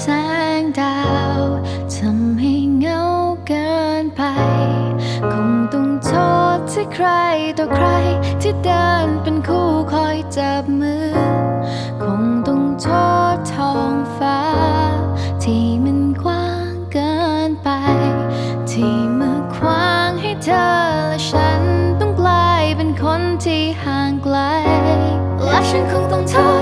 แสงดาวทำให้เงาเกินไป คงต้องโทษที่ใครต่อใครที่เดินเป็นคู่คอยจับมือ คงต้องโทษท้องฟ้า ที่มันกว้างเกินไป ที่มาขวางให้เธอและฉันต้องกลายเป็นคนที่ห่างไกลและฉันคงต้องทษ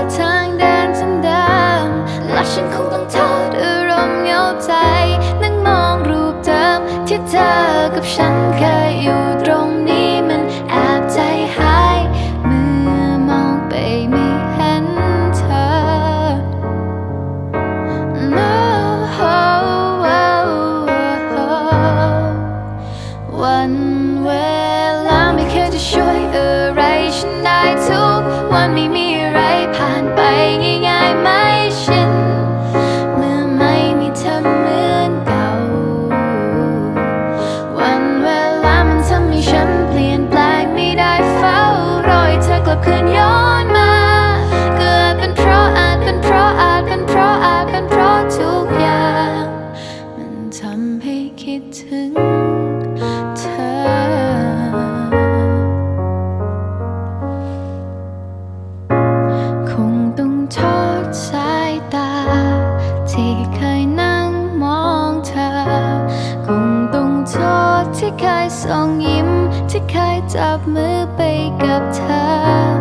กับฉันเคยอยู่ตรงนี้มันแอบใจหาย เมื่อมองไปไม่เห็นเธอ No วันเวลาไม่เคยจะช่วยอะไรฉันได้ทุกวันไม่มีอะไรผ่านไปง่าย ดถึงเธอ คงต้องทอดสายตา ที่เคยนั่งมองเธอ คงต้องโทษที่เคยส่องยิ้ม ที่เคยจับมือไปกับเธอ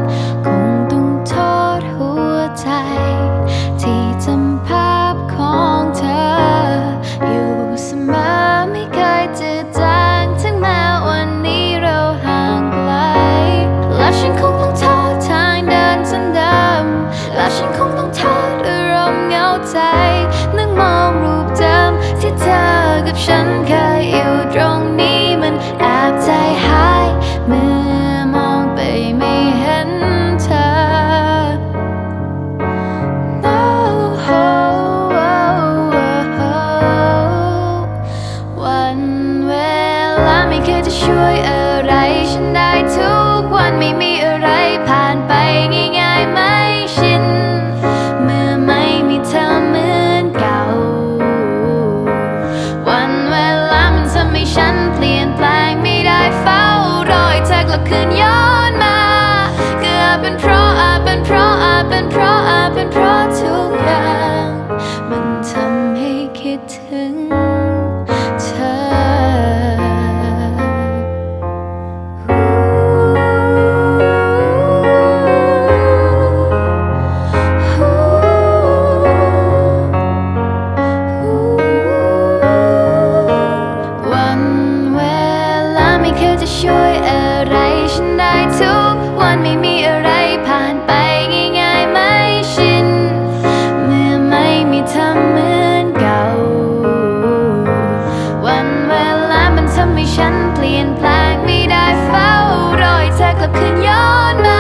ฉันได้ทุกวันไม่มีอะไรผ่านไปง่ายๆไม่ชิน เมื่อไม่มีเธอเหมือนเก่า วันเวลามันทำให้ฉันเปลี่ยนแปลงไม่ได้เฝ้ารอยเธอกลับคืนย้อนมา